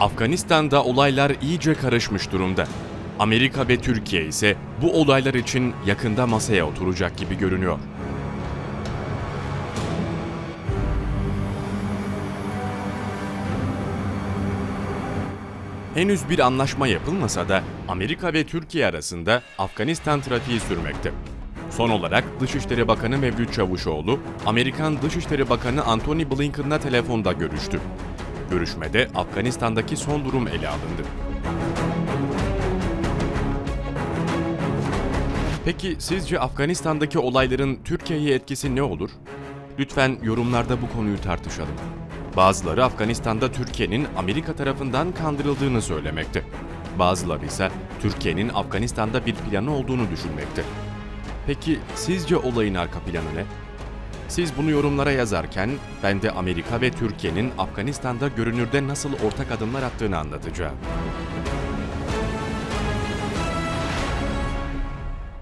Afganistan'da olaylar iyice karışmış durumda. Amerika ve Türkiye ise bu olaylar için yakında masaya oturacak gibi görünüyor. Henüz bir anlaşma yapılmasa da Amerika ve Türkiye arasında Afganistan trafiği sürmekte. Son olarak Dışişleri Bakanı Mevlüt Çavuşoğlu, Amerikan Dışişleri Bakanı Antony Blinken'la telefonda görüştü. Görüşmede Afganistan'daki son durum ele alındı. Peki sizce Afganistan'daki olayların Türkiye'ye etkisi ne olur? Lütfen yorumlarda bu konuyu tartışalım. Bazıları Afganistan'da Türkiye'nin Amerika tarafından kandırıldığını söylemekte. Bazıları ise Türkiye'nin Afganistan'da bir planı olduğunu düşünmekte. Peki sizce olayın arka planı ne? Siz bunu yorumlara yazarken ben de Amerika ve Türkiye'nin Afganistan'da görünürde nasıl ortak adımlar attığını anlatacağım.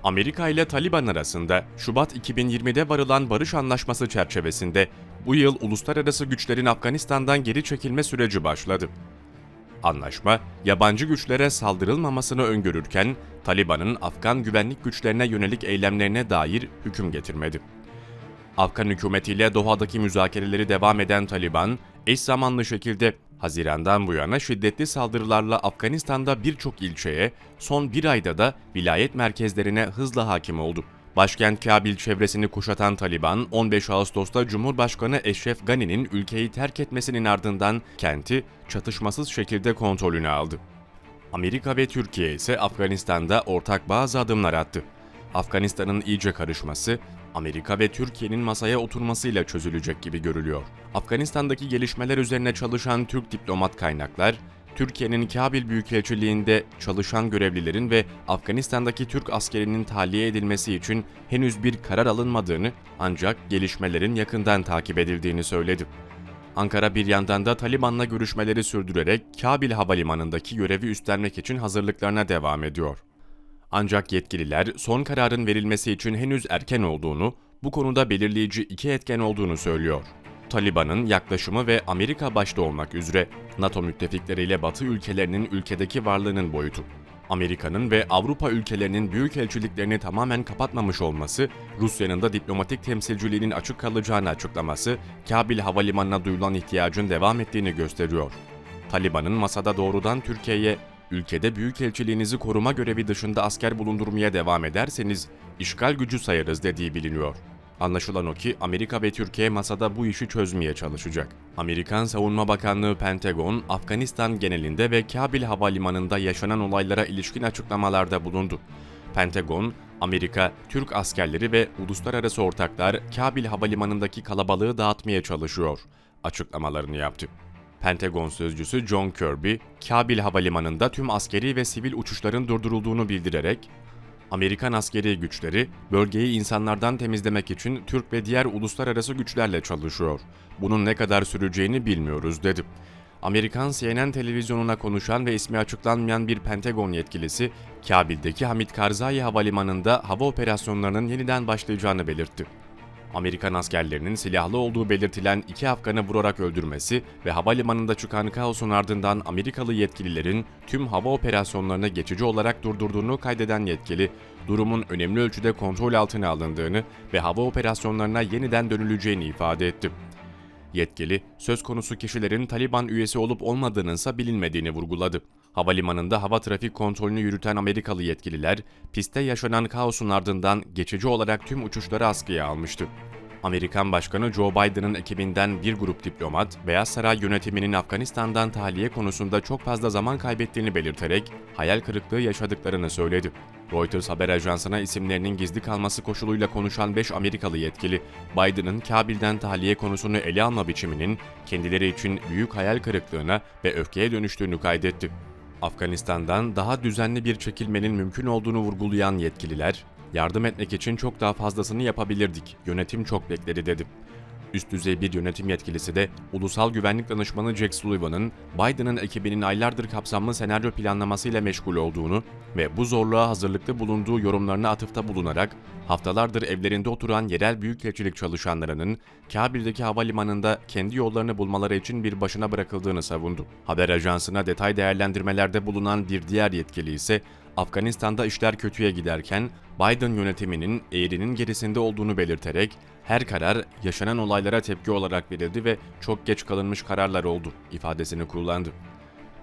Amerika ile Taliban arasında Şubat 2020'de varılan barış anlaşması çerçevesinde bu yıl uluslararası güçlerin Afganistan'dan geri çekilme süreci başladı. Anlaşma, yabancı güçlere saldırılmamasını öngörürken Taliban'ın Afgan güvenlik güçlerine yönelik eylemlerine dair hüküm getirmedi. Afgan hükümetiyle Doha'daki müzakereleri devam eden Taliban, eş zamanlı şekilde Haziran'dan bu yana şiddetli saldırılarla Afganistan'da birçok ilçeye, son bir ayda da vilayet merkezlerine hızla hakim oldu. Başkent Kabil çevresini kuşatan Taliban, 15 Ağustos'ta Cumhurbaşkanı Eşref Gani'nin ülkeyi terk etmesinin ardından kenti çatışmasız şekilde kontrolüne aldı. Amerika ve Türkiye ise Afganistan'da ortak bazı adımlar attı. Afganistan'ın iyice karışması, Amerika ve Türkiye'nin masaya oturmasıyla çözülecek gibi görülüyor. Afganistan'daki gelişmeler üzerine çalışan Türk diplomat kaynaklar, Türkiye'nin Kabil Büyükelçiliğinde çalışan görevlilerin ve Afganistan'daki Türk askerinin tahliye edilmesi için henüz bir karar alınmadığını ancak gelişmelerin yakından takip edildiğini söyledi. Ankara bir yandan da Taliban'la görüşmeleri sürdürerek Kabil Havalimanı'ndaki görevi üstlenmek için hazırlıklarına devam ediyor. Ancak yetkililer son kararın verilmesi için henüz erken olduğunu, bu konuda belirleyici iki etken olduğunu söylüyor. Taliban'ın yaklaşımı ve Amerika başta olmak üzere NATO müttefikleriyle Batı ülkelerinin ülkedeki varlığının boyutu. Amerika'nın ve Avrupa ülkelerinin büyükelçiliklerini tamamen kapatmamış olması, Rusya'nın da diplomatik temsilciliğinin açık kalacağını açıklaması, Kabil Havalimanı'na duyulan ihtiyacın devam ettiğini gösteriyor. Taliban'ın masada doğrudan Türkiye'ye ülkede büyükelçiliğinizi koruma görevi dışında asker bulundurmaya devam ederseniz işgal gücü sayarız dediği biliniyor. Anlaşılan o ki Amerika ve Türkiye masada bu işi çözmeye çalışacak. Amerikan Savunma Bakanlığı Pentagon, Afganistan genelinde ve Kabil Havalimanı'nda yaşanan olaylara ilişkin açıklamalarda bulundu. Pentagon, Amerika, Türk askerleri ve uluslararası ortaklar Kabil Havalimanı'ndaki kalabalığı dağıtmaya çalışıyor açıklamalarını yaptı. Pentagon sözcüsü John Kirby, Kabil Havalimanı'nda tüm askeri ve sivil uçuşların durdurulduğunu bildirerek, Amerikan askeri güçleri bölgeyi insanlardan temizlemek için Türk ve diğer uluslararası güçlerle çalışıyor. Bunun ne kadar süreceğini bilmiyoruz dedi. Amerikan CNN televizyonuna konuşan ve ismi açıklanmayan bir Pentagon yetkilisi, Kabil'deki Hamid Karzai Havalimanı'nda hava operasyonlarının yeniden başlayacağını belirtti. Amerikan askerlerinin silahlı olduğu belirtilen iki Afgan'ı vurarak öldürmesi ve havalimanında çıkan kaosun ardından Amerikalı yetkililerin tüm hava operasyonlarını geçici olarak durdurduğunu kaydeden yetkili, durumun önemli ölçüde kontrol altına alındığını ve hava operasyonlarına yeniden dönüleceğini ifade etti. Yetkili, söz konusu kişilerin Taliban üyesi olup olmadığının ise bilinmediğini vurguladı. Havalimanında hava trafik kontrolünü yürüten Amerikalı yetkililer, pistte yaşanan kaosun ardından geçici olarak tüm uçuşları askıya almıştı. Amerikan Başkanı Joe Biden'ın ekibinden bir grup diplomat, Beyaz Saray yönetiminin Afganistan'dan tahliye konusunda çok fazla zaman kaybettiğini belirterek hayal kırıklığı yaşadıklarını söyledi. Reuters haber ajansına isimlerinin gizli kalması koşuluyla konuşan 5 Amerikalı yetkili, Biden'ın Kabil'den tahliye konusunu ele alma biçiminin kendileri için büyük hayal kırıklığına ve öfkeye dönüştüğünü kaydetti. Afganistan'dan daha düzenli bir çekilmenin mümkün olduğunu vurgulayan yetkililer, yardım etmek için çok daha fazlasını yapabilirdik, yönetim çok bekledi dedi. Üst düzey bir yönetim yetkilisi de Ulusal Güvenlik Danışmanı Jack Sullivan'ın Biden'ın ekibinin aylardır kapsamlı senaryo planlamasıyla meşgul olduğunu ve bu zorluğa hazırlıklı bulunduğu yorumlarına atıfta bulunarak haftalardır evlerinde oturan yerel büyükelçilik çalışanlarının Kabil'deki havalimanında kendi yollarını bulmaları için bir başına bırakıldığını savundu. Haber ajansına detay değerlendirmelerde bulunan bir diğer yetkili ise Afganistan'da işler kötüye giderken Biden yönetiminin eğrinin gerisinde olduğunu belirterek her karar yaşanan olaylara tepki olarak verildi ve çok geç kalınmış kararlar oldu ifadesini kullandı.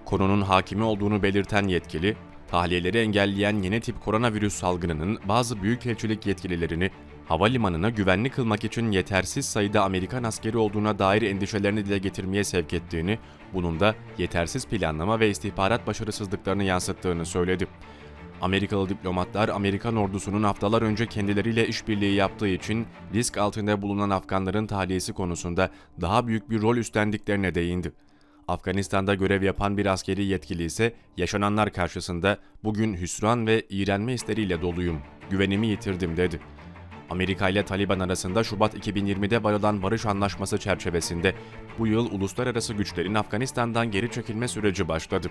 Konunun hakimi olduğunu belirten yetkili, tahliyeleri engelleyen yeni tip koronavirüs salgınının bazı büyükelçilik yetkililerini havalimanına güvenli kılmak için yetersiz sayıda Amerikan askeri olduğuna dair endişelerini dile getirmeye sevk ettiğini, bunun da yetersiz planlama ve istihbarat başarısızlıklarını yansıttığını söyledi. Amerikalı diplomatlar Amerikan ordusunun haftalar önce kendileriyle işbirliği yaptığı için risk altında bulunan Afganların tahliyesi konusunda daha büyük bir rol üstlendiklerine değindi. Afganistan'da görev yapan bir askeri yetkili ise yaşananlar karşısında bugün hüsran ve iğrenme hisleriyle doluyum, güvenimi yitirdim dedi. Amerika ile Taliban arasında Şubat 2020'de varılan barış anlaşması çerçevesinde bu yıl uluslararası güçlerin Afganistan'dan geri çekilme süreci başladı.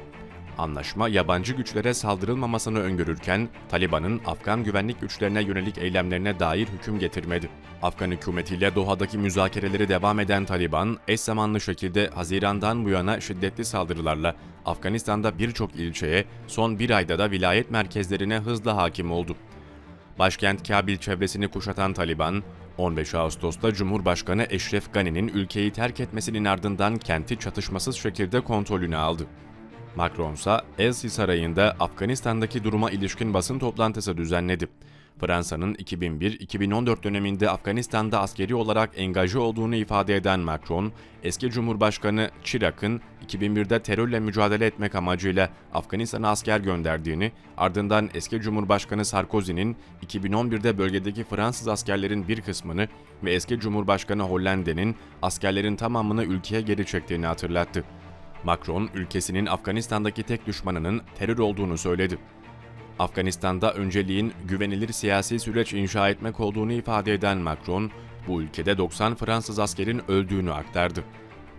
Anlaşma yabancı güçlere saldırılmamasını öngörürken Taliban'ın Afgan güvenlik güçlerine yönelik eylemlerine dair hüküm getirmedi. Afgan hükümetiyle Doha'daki müzakereleri devam eden Taliban, eş zamanlı şekilde Haziran'dan bu yana şiddetli saldırılarla Afganistan'da birçok ilçeye, son bir ayda da vilayet merkezlerine hızla hakim oldu. Başkent Kabil çevresini kuşatan Taliban, 15 Ağustos'ta Cumhurbaşkanı Eşref Gani'nin ülkeyi terk etmesinin ardından kenti çatışmasız şekilde kontrolüne aldı. Macron ise Elsi Sarayı'nda Afganistan'daki duruma ilişkin basın toplantısı düzenledi. Fransa'nın 2001-2014 döneminde Afganistan'da askeri olarak engaje olduğunu ifade eden Macron, eski Cumhurbaşkanı Chirac'ın 2001'de terörle mücadele etmek amacıyla Afganistan'a asker gönderdiğini, ardından eski Cumhurbaşkanı Sarkozy'nin 2011'de bölgedeki Fransız askerlerin bir kısmını ve eski Cumhurbaşkanı Hollande'nin askerlerin tamamını ülkeye geri çektiğini hatırlattı. Macron, ülkesinin Afganistan'daki tek düşmanının terör olduğunu söyledi. Afganistan'da önceliğin güvenilir siyasi süreç inşa etmek olduğunu ifade eden Macron, bu ülkede 90 Fransız askerin öldüğünü aktardı.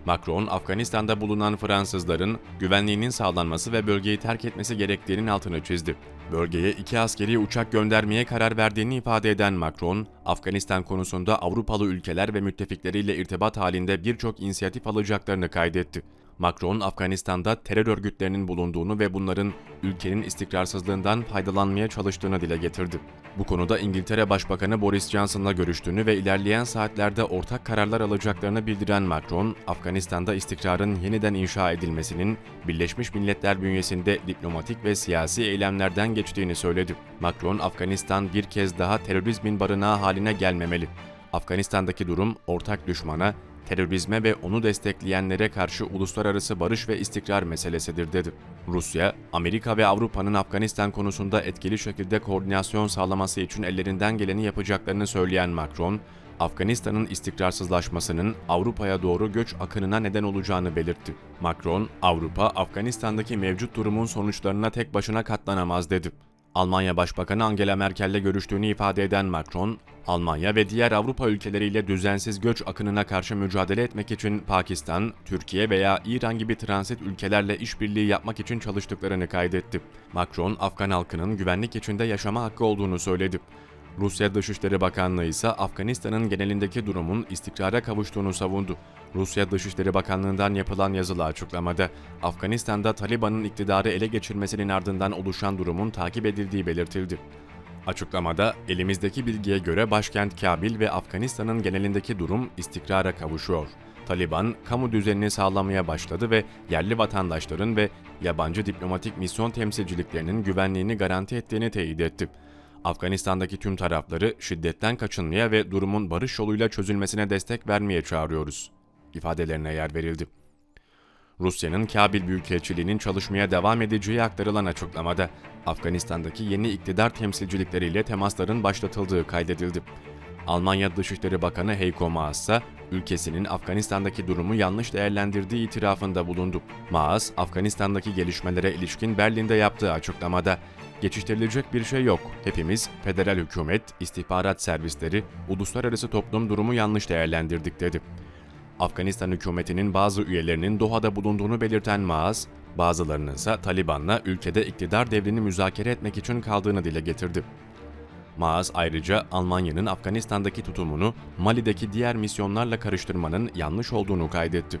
Macron, Afganistan'da bulunan Fransızların güvenliğinin sağlanması ve bölgeyi terk etmesi gerektiğinin altını çizdi. Bölgeye iki askeri uçak göndermeye karar verdiğini ifade eden Macron, Afganistan konusunda Avrupalı ülkeler ve müttefikleriyle irtibat halinde birçok inisiyatif alacaklarını kaydetti. Macron, Afganistan'da terör örgütlerinin bulunduğunu ve bunların ülkenin istikrarsızlığından faydalanmaya çalıştığını dile getirdi. Bu konuda İngiltere Başbakanı Boris Johnson'la görüştüğünü ve ilerleyen saatlerde ortak kararlar alacaklarını bildiren Macron, Afganistan'da istikrarın yeniden inşa edilmesinin Birleşmiş Milletler bünyesinde diplomatik ve siyasi eylemlerden geçtiğini söyledi. Macron, Afganistan bir kez daha terörizmin barınağı haline gelmemeli. Afganistan'daki durum ortak düşmana, terörizme ve onu destekleyenlere karşı uluslararası barış ve istikrar meselesidir dedi. Rusya, Amerika ve Avrupa'nın Afganistan konusunda etkili şekilde koordinasyon sağlaması için ellerinden geleni yapacaklarını söyleyen Macron, Afganistan'ın istikrarsızlaşmasının Avrupa'ya doğru göç akınına neden olacağını belirtti. Macron, Avrupa, Afganistan'daki mevcut durumun sonuçlarına tek başına katlanamaz dedi. Almanya Başbakanı Angela Merkel'le görüştüğünü ifade eden Macron, Almanya ve diğer Avrupa ülkeleriyle düzensiz göç akınına karşı mücadele etmek için Pakistan, Türkiye veya İran gibi transit ülkelerle işbirliği yapmak için çalıştıklarını kaydetti. Macron, Afgan halkının güvenlik içinde yaşama hakkı olduğunu söyledi. Rusya Dışişleri Bakanlığı ise Afganistan'ın genelindeki durumun istikrara kavuştuğunu savundu. Rusya Dışişleri Bakanlığı'ndan yapılan yazılı açıklamada, Afganistan'da Taliban'ın iktidarı ele geçirmesinin ardından oluşan durumun takip edildiği belirtildi. Açıklamada, elimizdeki bilgiye göre başkent Kabil ve Afganistan'ın genelindeki durum istikrara kavuşuyor. Taliban, kamu düzenini sağlamaya başladı ve yerli vatandaşların ve yabancı diplomatik misyon temsilciliklerinin güvenliğini garanti ettiğini teyit etti. Afganistan'daki tüm tarafları şiddetten kaçınmaya ve durumun barış yoluyla çözülmesine destek vermeye çağırıyoruz ifadelerine yer verildi. Rusya'nın Kabil Büyükelçiliği'nin çalışmaya devam edeceği aktarılan açıklamada Afganistan'daki yeni iktidar temsilcilikleriyle temasların başlatıldığı kaydedildi. Almanya Dışişleri Bakanı Heiko Maas ise ülkesinin Afganistan'daki durumu yanlış değerlendirdiği itirafında bulundu. Maas, Afganistan'daki gelişmelere ilişkin Berlin'de yaptığı açıklamada geçiştirilecek bir şey yok. Hepimiz federal hükümet, istihbarat servisleri, uluslararası toplum durumu yanlış değerlendirdik dedi. Afganistan hükümetinin bazı üyelerinin Doha'da bulunduğunu belirten Maaz, bazılarının ise Taliban'la ülkede iktidar devrini müzakere etmek için kaldığını dile getirdi. Maaz ayrıca Almanya'nın Afganistan'daki tutumunu Mali'deki diğer misyonlarla karıştırmanın yanlış olduğunu kaydetti.